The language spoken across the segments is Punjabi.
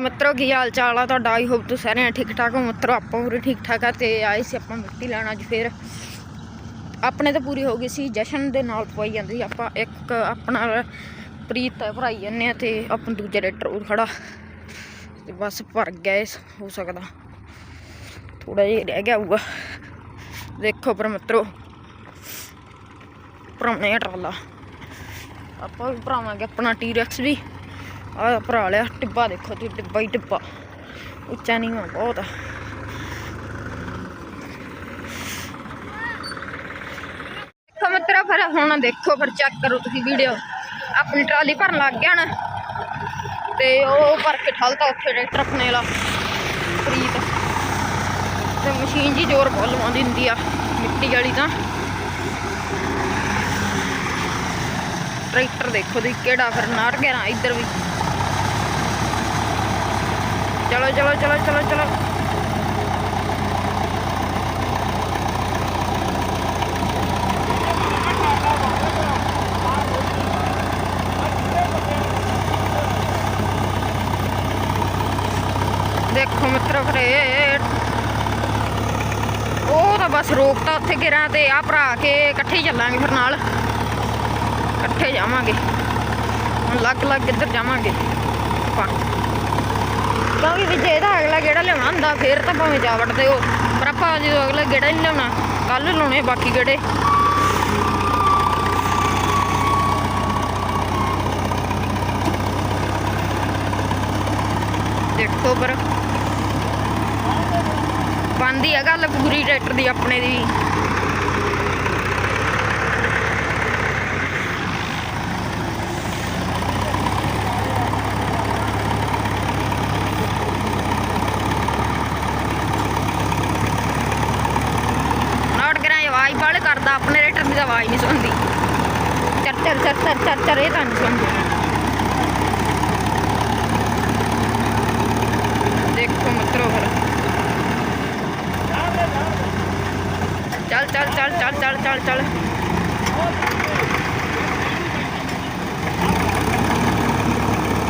ਮਿੱਤਰੋ, ਕੀ ਹਾਲ ਚਾਲ ਆ ਤੁਹਾਡਾ? ਆਈ ਹੋਪ ਤੁਸੀਂ ਸਾਰੇ ਠੀਕ ਠਾਕ ਹੋ। ਮਿੱਤਰੋ, ਆਪਾਂ ਪੂਰੇ ਠੀਕ ਠਾਕ ਆ ਤੇ ਆਏ ਸੀ ਆਪਾਂ ਮਿੱਟੀ ਲੈਣ ਅੱਜ ਫੇਰ। ਆਪਣੇ ਤਾਂ ਪੂਰੀ ਹੋ ਗਈ ਸੀ। ਜਸ਼ਨ ਦੇ ਨਾਲ ਪਵਾਈ ਜਾਂਦੀ ਸੀ ਆਪਾਂ। ਇੱਕ ਆਪਣਾ ਪ੍ਰੀਤ ਭਰਾਈ ਜਾਂਦੇ ਆ ਤੇ ਆਪਾਂ ਦੂਜੇ ਰੇਟਰ ਉਹ ਖੜਾ। ਤੇ ਬਸ ਭਰ ਗਿਆ ਹੋ ਸਕਦਾ। ਥੋੜਾ ਜਿਹਾ ਰਹਿ ਗਿਆ ਹੋਊਗਾ। ਦੇਖੋ ਪਰ ਮਿੱਤਰੋ, ਭਰਾਉਣੇ ਆ ਟਰਾਲਾ। ਆਪਾਂ ਵੀ ਭਰਾਵਾਂਗੇ ਆਪਣਾ ਟੀ ਰੈਕਸ ਵੀ। ਆ ਭਰਾ ਲਿਆ, ਟਿੱਬਾ ਦੇਖੋ ਤੁਸੀਂ, ਟਿੱਬਾ ਹੀ ਟਿੱਬਾ। ਉੱਚਾ ਨਹੀਂ ਆ ਬਹੁਤ ਆ। ਦੇਖੋ ਫਿਰ ਹੁਣ ਦੇਖੋ, ਫਿਰ ਚੈੱਕ ਕਰੋ ਤੁਸੀਂ ਵੀਡੀਓ ਆਪਣੀ ਟਰਾਲੀ ਭਰਨ ਲੱਗ ਗਿਆ ਨਾ। ਤੇ ਉਹ ਭਰ ਕੇ ਠਲਤਾ ਉੱਥੇ ਟਰੈਕਟਰ ਆਪਣੇ ਵਾਲਾ ਪ੍ਰੀਤ ਤੇ ਮਸ਼ੀਨ ਜੀ ਜ਼ੋਰ ਬਹੁਤ ਲਵਾਉਂਦੀ ਹੁੰਦੀ ਆ, ਮਿੱਟੀ ਵਾਲੀ ਤਾਂ। ਟਰੈਕਟਰ ਦੇਖੋ ਦੀ ਕਿਹੜਾ ਫਿਰ ਨਾਰ ਗਿਆ ਇੱਧਰ ਵੀ। ਚਲੋ ਚਲੋ ਚਲੋ ਚਲੋ ਚਲੋ ਦੇਖੋ ਮਿੱਤਰੋ ਫਿਰ ਇਹ ਉਹ ਤਾਂ ਬਸ ਰੋਕਤਾ ਉੱਥੇ ਗਿਰਾਂ ਤੇ ਆ ਭਰਾ ਕੇ ਇਕੱਠੇ ਹੀ ਚੱਲਾਂਗੇ ਫਿਰ ਨਾਲ ਇਕੱਠੇ ਜਾਵਾਂਗੇ ਹੁਣ ਲੱਗ ਲੱਗ ਕਿੱਧਰ ਜਾਵਾਂਗੇ ਆਪਾਂ ਕਿਉਂਕਿ ਵੀ ਜੇ ਇਹਦਾ ਅਗਲਾ ਗੇੜਾ ਲਿਆਉਣਾ ਹੁੰਦਾ, ਫੇਰ ਤਾਂ ਭਾਵੇਂ ਜਾ ਵੜਦੇ ਹੋ ਪਰ ਆਪਾਂ ਜਦੋਂ ਅਗਲਾ ਗੇੜਾ ਨਹੀਂ ਲਿਆਉਣਾ ਕੱਲ ਲਾਉਣੇ ਬਾਕੀ ਗੇੜੇ। ਦੇਖੋ ਪਰ ਬੰਦੀ ਆ ਗੱਲ, ਪੂਰੀ ਟਰੈਕਟਰ ਦੀ, ਆਪਣੇ ਦੀ ਨਾਟ ਕਰਾਂ ਆਵਾਜ਼ ਬਾਲੇ ਕਰਦਾ ਆਪਣੇ ਰੇਟਰ ਦੀ ਤਾਂ ਆਵਾਜ਼ ਨਹੀਂ ਸੁਣਦੀ। ਚਰ ਚਰ ਚਰ ਚਰ ਚਰ ਚਰ ਇਹ ਤਾਂ ਨਹੀਂ ਸੁਣਦੀ। ਦੇਖੋ ਮਿੱਤਰੋ ਫਿਰ। ਚੱਲ ਚੱਲ ਚੱਲ ਚੱਲ ਚੱਲ ਚੱਲ ਚੱਲ।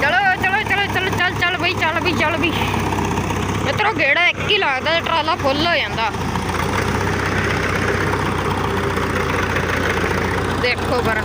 ਚਲੋ ਚਲੋ ਚਲੋ ਚਲੋ, ਚੱਲ ਚੱਲ ਬਈ ਚੱਲ ਬਈ ਚੱਲ ਬਈ। ਮਿੱਤਰੋ ਗੇੜਾ ਇੱਕ ਹੀ ਲੱਗਦਾ ਟਰਾਲਾ ਫੁੱਲ ਹੋ ਜਾਂਦਾ। ਦੇਖੋ ਪਰ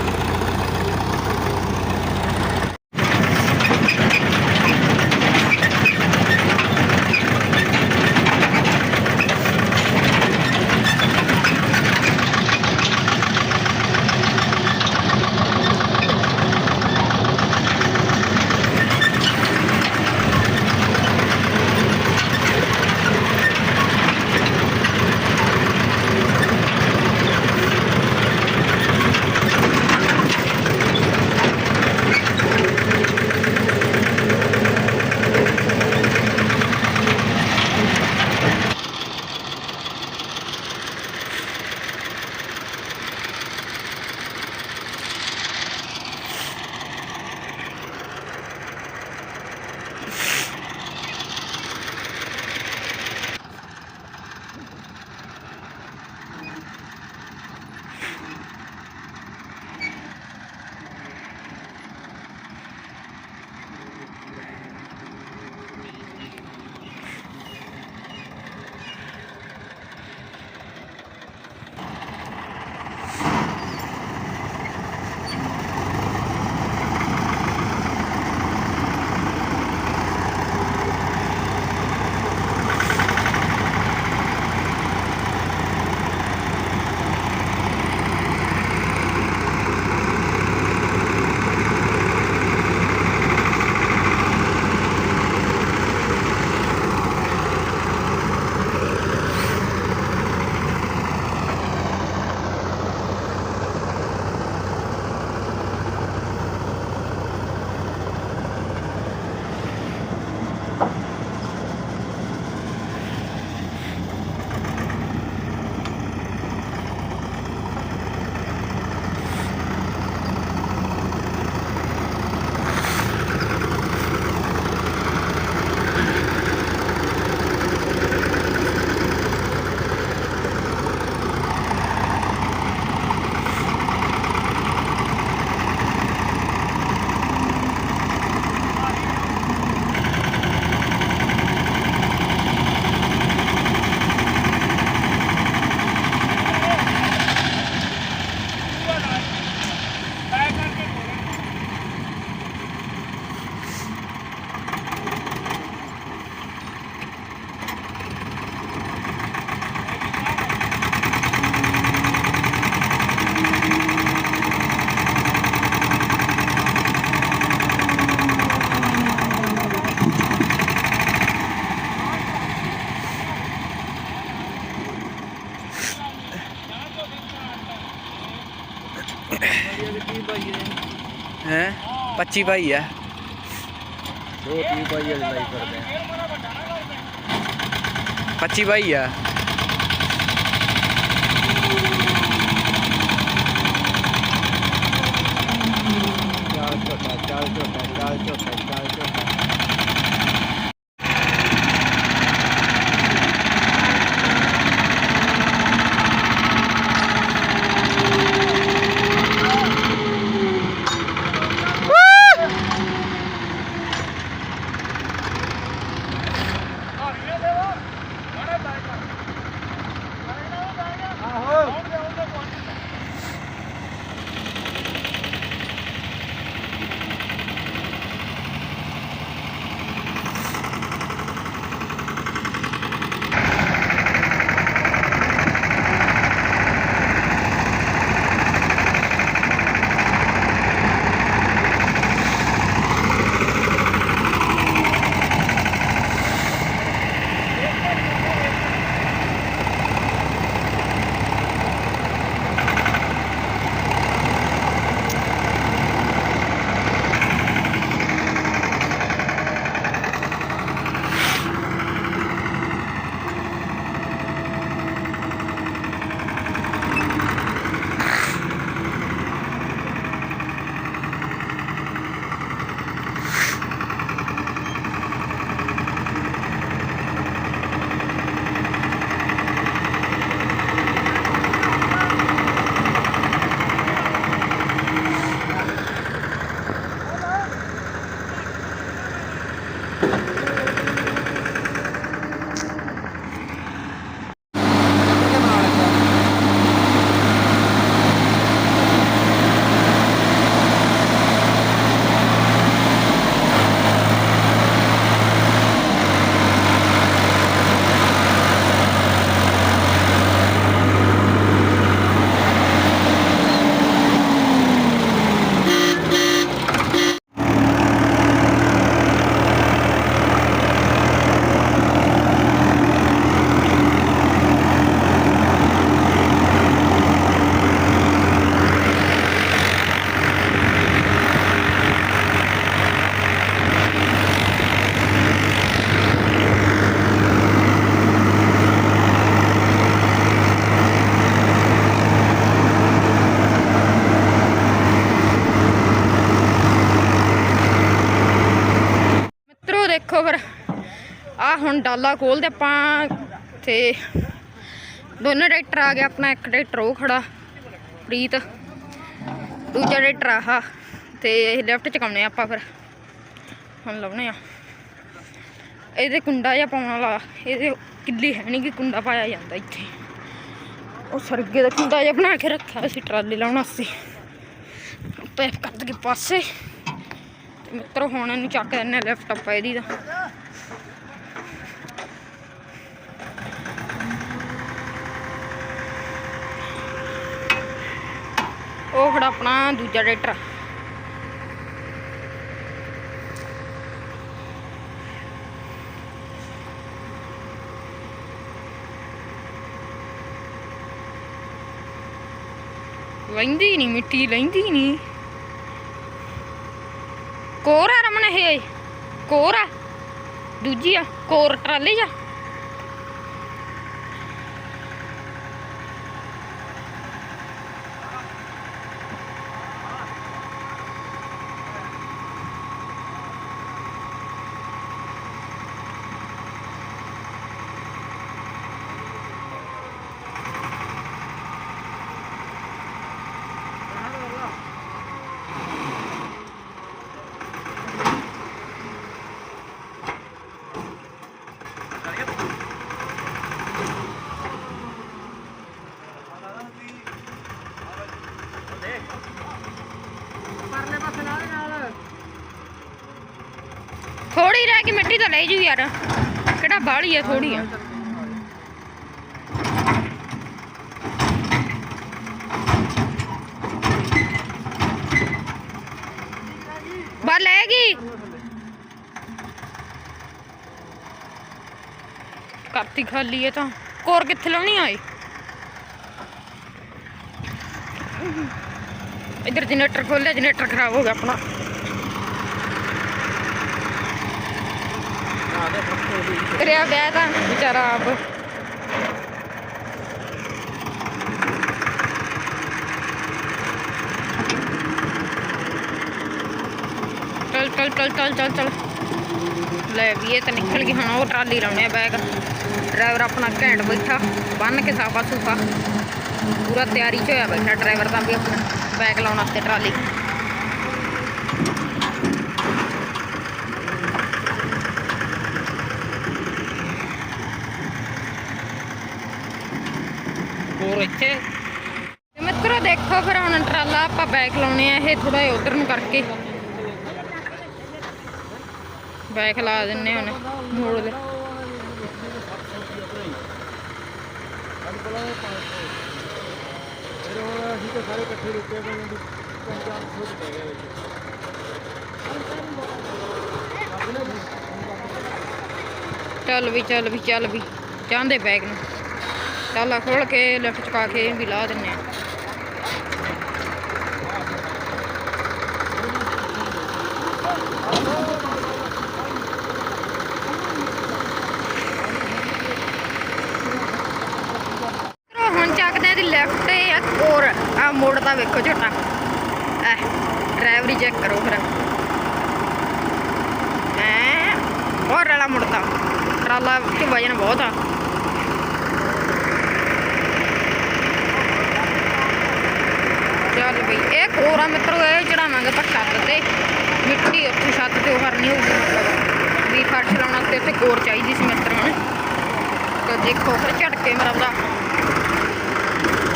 हैं? पच्ची भाई है। दो तीन भाई लड़ाई पच्ची भाई है। चार चौथा चार चौथा चार चौथा। ਹੁਣ ਡਾਲਾ ਖੋਲਦੇ ਆਪਾਂ ਤੇ ਦੋਨੇ ਟਰੈਕਟਰ ਆ ਗਿਆ, ਆਪਣਾ ਇੱਕ ਟਰੈਕਟਰ ਉਹ ਖੜਾ, ਪ੍ਰੀਤ, ਦੂਜਾ ਟਰੈਕਟਰ ਆਹ, ਤੇ ਇਹ ਲੈਫਟ ਚ ਕਾਉਣੇ ਆਪਾਂ ਫਿਰ। ਹੁਣ ਲਾਉਣੇ ਆ। ਇਹਦੇ ਕੁੰਡਾ ਜਿਹਾ ਪਾਉਣ ਵਾਲਾ, ਇਹਦੇ ਕਿੱਲੀ ਹੈ ਨਹੀਂ ਕਿ ਕੁੰਡਾ ਪਾਇਆ ਜਾਂਦਾ ਇੱਥੇ। ਉਹ ਸਰਗੇ ਦਾ ਕੁੰਡਾ ਜਿਹਾ ਬਣਾ ਕੇ ਰੱਖਿਆ ਸੀ ਟਰਾਲੀ ਲਾਉਣਾ ਸੀ ਪੈਪ ਕਰ ਦੇ ਪਾਸੇ। ਤੇ ਮਿੱਤਰੋ, ਹੁਣ ਇਹਨੂੰ ਚੱਕ ਦਿੰਨੇ ਲੈਫਟ ਆਪਾਂ ਇਹਦੀ ਦਾ। ਉਹ ਖੜਾ ਆਪਣਾ ਦੂਜਾ ਟਰੈਕਟਰ। ਲੈਂਦੀ ਨਹੀਂ, ਮਿੱਟੀ ਲੈਂਦੀ ਨਹੀਂ। ਕੋਰ ਆ ਰਮਨ ਇਹ। ਕੋਰ ਦੂਜੀ ਆ, ਕੋਰ ਟਰਾਲੀ ਆ। ਥੋੜੀ ਰਹਿ ਕੇ ਮਿੱਟੀ ਤਾਂ ਲੈ ਜੂ ਯਾਰ। ਕਿਹੜਾ ਬਾਹਲੀ ਆ ਥੋੜੀ ਆ। ਬਾ ਲੈ ਗਈ। ਕਰਤੀ ਖਾਲੀ ਇਹ ਤਾਂ। ਕੋਰ ਕਿੱਥੇ ਲਾਉਣੀ ਆਏ ਇਧਰ ਜਨਰੇਟਰ ਖੋਲਿਆ ਜਨਰੇਟਰ ਖਰਾਬ ਹੋ ਗਿਆ ਆਪਣਾ। ਕਰਿਆ ਵਿਆਹ ਤਾਂ ਵਿਚਾਰਾ ਆਪ ਚੱਲ ਚੱਲ ਚੱਲ ਚੱਲ ਚੱਲ ਚੱਲ ਲੈ ਵੀ ਇਹ ਤਾਂ ਨਿਕਲ ਗਈ ਹੁਣ ਉਹ ਟਰਾਲੀ ਲਾਉਣੇ ਆ ਬੈਗ ਡਰਾਈਵਰ ਆਪਣਾ ਘੈਂਟ ਬੈਠਾ ਬੰਨ ਕੇ ਸਾਫਾ ਸੂਫਾ ਪੂਰਾ ਤਿਆਰੀ 'ਚ ਹੋਇਆ ਬੈਠਾ ਡਰਾਈਵਰ ਦਾ ਵੀ ਆਪਣਾ ਬੈਗ ਲਾਉਣ ਵਾਸਤੇ ਟਰਾਲੀ ਹੋਰ ਇੱਥੇ ਤੇ ਮਿੱਤਰੋ ਦੇਖੋ ਫਿਰ ਹੁਣ ਟਰਾਲਾ ਆਪਾਂ ਬੈਕ ਲਾਉਣੇ ਆ, ਇਹ ਥੋੜਾ ਜਿਹਾ ਉਧਰ ਨੂੰ ਕਰਕੇ। ਬੈਕ ਲਾ ਦਿੰਨੇ ਹੁਣ, ਮੋੜ ਦੇ। ਸਾਰੇ ਇਕੱਠੇ ਰੁਕੇ ਪਏ ਹਾਂ ਵੀ ਪੰਜਾਂ ਪੈ ਗਿਆ ਵਿੱਚ ਚੱਲ ਵੀ ਚੱਲ ਵੀ ਚੱਲ ਵੀ। ਚਾਹੁੰਦੇ ਬੈਗ ਨੂੰ। ਚੱਲ ਖੋਲ ਕੇ ਲਿਫਟ ਚੁਕਾ ਕੇ ਵੀ ਲਾ ਦਿੰਨੇ ਆ ਹੁਣ ਚੱਕਦੇ ਆ ਦੀ ਲੈਫਟ ਆ, ਹੋਰ ਆ ਮੋੜ ਦਾ ਵੇਖੋ ਛੋਟਾ ਐ, ਡਰਾਈਵਰੀ ਚੈੱਕ ਕਰੋ ਫਿਰ। ਐ ਬਹੁਤ ਰਲਾ ਮੁੜਦਾ। ਟਰਾਲਾ ਤੇ ਵਜਨ ਬਹੁਤ ਆ ਚੱਲ ਬਈ ਇਹ ਮਿੱਤਰੋ, ਇਹ ਚੜਾਵਾਂਗੇ ਆਪਾਂ ਛੱਤ ਤੇ। ਮਿੱਟੀ ਉੱਥੇ ਛੱਤ ਤੇ ਉਹ ਹੋਊਗੀ, ਮਤਲਬ ਵੀ ਫਰਸ਼ ਲਾਉਣਾ ਤੇ ਉੱਥੇ ਕੋਰ ਚਾਹੀਦੀ ਸੀ ਮਿੱਤਰ ਹੁਣ ਤਾਂ ਦੇਖੋ, ਫਿਰ ਝਟਕੇ ਮਰਦਾ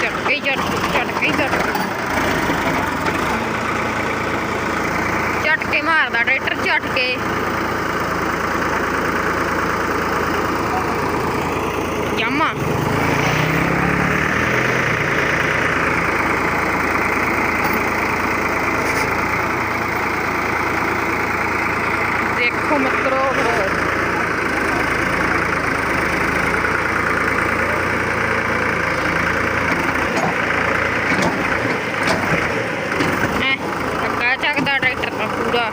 ਝਟਕੇ ਹੀ ਝਟਕੇ ਹੀ ਝਟਕੇ ਝਟਕੇ ਮਾਰਦਾ ਟਰੈਕਟਰ, ਝਟਕੇ ਯਾਮਾ ਦੇਖੋ ਮਿੱਤਰੋ ਫਿਰ ਐ ਅੱਗਾ ਚੱਕਦਾ ਟਰੈਕਟਰ ਤਾਂ ਪੂਰਾ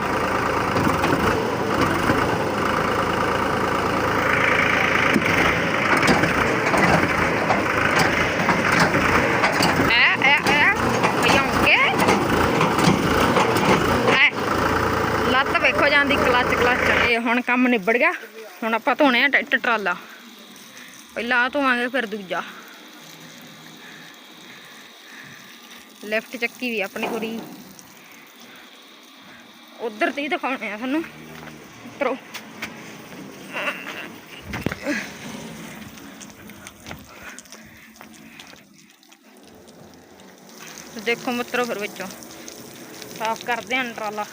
ਐ ਐ ਐ ਭਜਾਉਂਗੇ ਐ ਲੱਤ ਵੇਖੋ ਜਾਂਦੀ ਕਲੱਚ ਕਲੱਚ ਇਹ ਹੁਣ ਕੰਮ ਨਿਬੜ ਗਿਆ। ਹੁਣ ਆਪਾਂ ਧੋਣੇ ਆ ਟਰੈਕਟਰ ਟਰਾਲਾ। ਪਹਿਲਾਂ ਆ ਧੋਵਾਂਗੇ, ਫਿਰ ਦੂਜਾ। ਲੈਫਟ ਚੱਕੀ ਵੀ ਆਪਣੀ ਥੋੜੀ ਉਧਰ ਤੇ ਹੀ ਦਿਖਾਉਣੇ ਆ ਤੁਹਾਨੂੰ। ਉਤਰੋ। ਦੇਖੋ ਮਿੱਤਰੋ ਫਿਰ ਵਿੱਚੋਂ। ਸਾਫ਼ ਕਰਦੇ ਹਾਂ ਟਰਾਲਾ।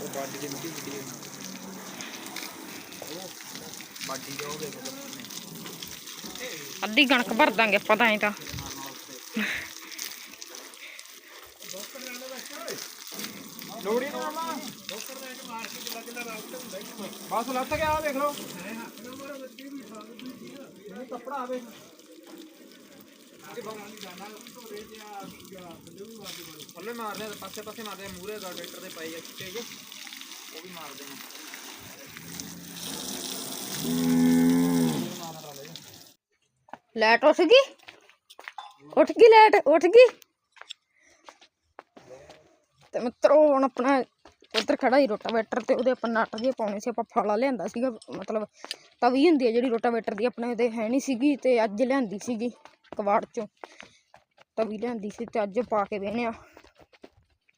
ਉਹ ਬਾਡੀ ਦੀ ਮਿੱਟੀ ਮਿੱਟੀ ਬਾਡੀ ਹੋ ਅੱਧੀ ਕਣਕ ਭਰ ਦਾਂਗੇ ਆਪਾਂ ਤਾਂ ਐਂ ਤਾਂ। ਲੋੜੀ ਨਾ ਮਾਮਾ ਬਸ ਲੱਤ ਗਿਆ ਆ ਵੇਖ ਲਓ। ਕੱਪੜਾ ਆਵੇ ਥੱਲੇ ਮਾਰਨੇ ਤੇ ਪਾਸੇ ਪਾਸੇ ਮਾਰਦੇ ਮੂਰੇ ਦਾ ਟਰੈਕਟਰ ਦੇ ਪਏ ਆ ਚਿੱਟੇ ਜੇ। ਉਹ ਵੀ ਮਾਰਦੇ ਨੇ। ਲੈਟ ਉੱਠ ਗਈ? ਉੱਠ ਗਈ ਲਾਈਟ, ਉੱਠ ਗਈ? ਤੇ ਮਿੱਤਰੋ, ਹੁਣ ਆਪਣਾ ਉਧਰ ਖੜਾ ਹੀ ਰੋਟਾਵੇਟਰ ਤੇ, ਉਹਦੇ ਆਪਾਂ ਨਟ ਜੇ ਪਾਉਣੇ ਸੀ, ਆਪਾਂ ਫਾਲਾ ਲਿਆਂਦਾ ਸੀਗਾ, ਮਤਲਬ ਤਵੀ ਹੁੰਦੀ ਹੈ ਜਿਹੜੀ ਰੋਟਾਵੇਟਰ ਦੀ, ਆਪਣੇ ਉਹਦੇ ਹੈ ਨਹੀਂ ਸੀਗੀ ਤੇ ਅੱਜ ਲਿਆਂਦੀ ਸੀਗੀ ਕਵਾੜ ਚੋਂ। ਤਵੀ ਲਿਆਂਦੀ ਸੀ ਤੇ ਅੱਜ ਪਾ ਕੇ ਵੇਹਨੇ ਆ।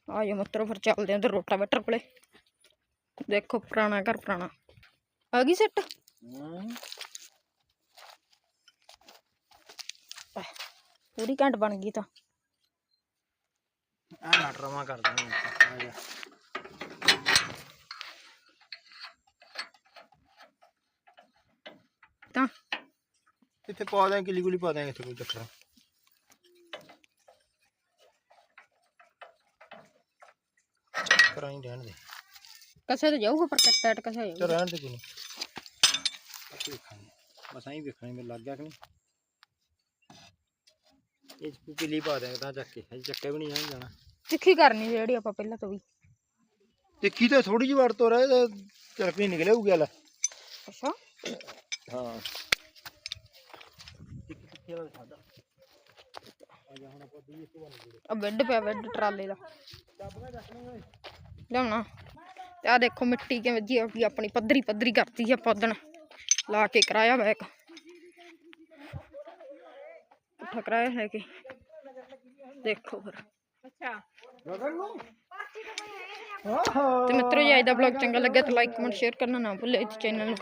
ਆ ਜਾ ਮਿੱਤਰੋ, ਫਿਰ ਚੱਲਦੇ ਆਂ ਤੇ ਰੋਟਾਵੇਟਰ ਕੋਲੇ। ਦੇਖੋ ਪੁਰਾਣਾ ਘਰ ਪੁਰਾਣਾ। ਆ ਗਈ ਸੈੱਟ? ਪੂਰੀ ਘੰਟ ਬਣ ਗਈ ਤਾਂ ਆ ਨਟ ਰਵਾ ਕਰਦਾ ਆ ਜਾ ਤਾਂ ਇੱਥੇ ਪਾ ਦਾਂ ਕਿਲੀ ਗੁਲੀ ਪਾ ਦਾਂਗੇ ਇੱਥੇ ਕੋਈ ਚੱਕਰ ਕਰਾਂ ਹੀ ਰਹਿਣ ਦੇ ਕਸੇ ਤੇ ਜਾਊਗਾ ਪਰ ਕੱਟ ਕੱਟ ਕਸੇ ਤੇ ਜਾਊਗਾ ਰਹਿਣ ਦੇ ਕੋਈ ਨਹੀਂ ਅਸੀਂ ਵੇਖਾਂਗੇ ਬਸ ਐਂ ਵੇਖਣਾ ਮੇਰੇ ਲੱਗ ਗਿਆ ਕਿ ਨਹੀਂ। ਇਹ 'ਚ ਕਿਲੀ ਪਾ ਦਾਂਗੇ ਤਾਂ ਚੱਕ ਕੇ ਅਜੇ ਚੱਕੇ ਵੀ ਨਹੀਂ ਆਂ ਜਾਣਾ। ਤਿੱਖੀ ਕਰਨੀ ਜਿਹੜੀ ਆਪਾਂ ਪਹਿਲਾਂ ਤੋਂ ਵੀ। ਤਿੱਖੀ ਤਾਂ ਥੋੜੀ ਜਿਹੀ ਵਰਤੋਂ ਰਹੇ ਤੇ ਚਰਪੀ ਨਿਕਲੇ ਹੋਊਗੀ ਲੈ ਅੱਛਾ। ਹਾਂ। ਇੱਕ ਕਿੱਥੇ ਵਾਲਾ ਸਾਡਾ ਆ ਜਾ ਹੁਣ ਆਪਾਂ ਦੀ ਇੱਕ ਬਣ ਗਏ ਆ ਬੈੱਡ ਪਿਆ ਬੈੱਡ ਟਰਾਲੇ ਦਾ। ਚਾਬੀਆਂ ਦੱਸਣੀ ਓਏ ਲਿਆਉਣਾ। ਤੇ ਆ ਦੇਖੋ ਮਿੱਟੀ ਕਿਵੇਂ ਜੀ ਆਪਣੀ ਆਪਣੀ ਪੱਧਰੀ ਪੱਧਰੀ ਕਰਤੀ ਸੀ ਆਪਾਂ ਉਦਣ ਲਾ ਕੇ ਕਰਾਇਆ ਬੈਕ ਪੁੱਠਾ ਕਰਾਇਆ ਹੈ ਕਿ ਦੇਖੋ ਫਿਰ ਗਗਨ ਨੂੰ ਤੇ ਮਿੱਤਰੋ ਜੀ ਅੱਜ ਦਾ ਵਲੌਗ ਚੰਗਾ ਲੱਗਿਆ ਤਾਂ ਲਾਈਕ ਕਮੈਂਟ ਸ਼ੇਅਰ ਕਰਨਾ ਨਾ ਭੁੱਲਿਓ ਇਸ ਚੈਨਲ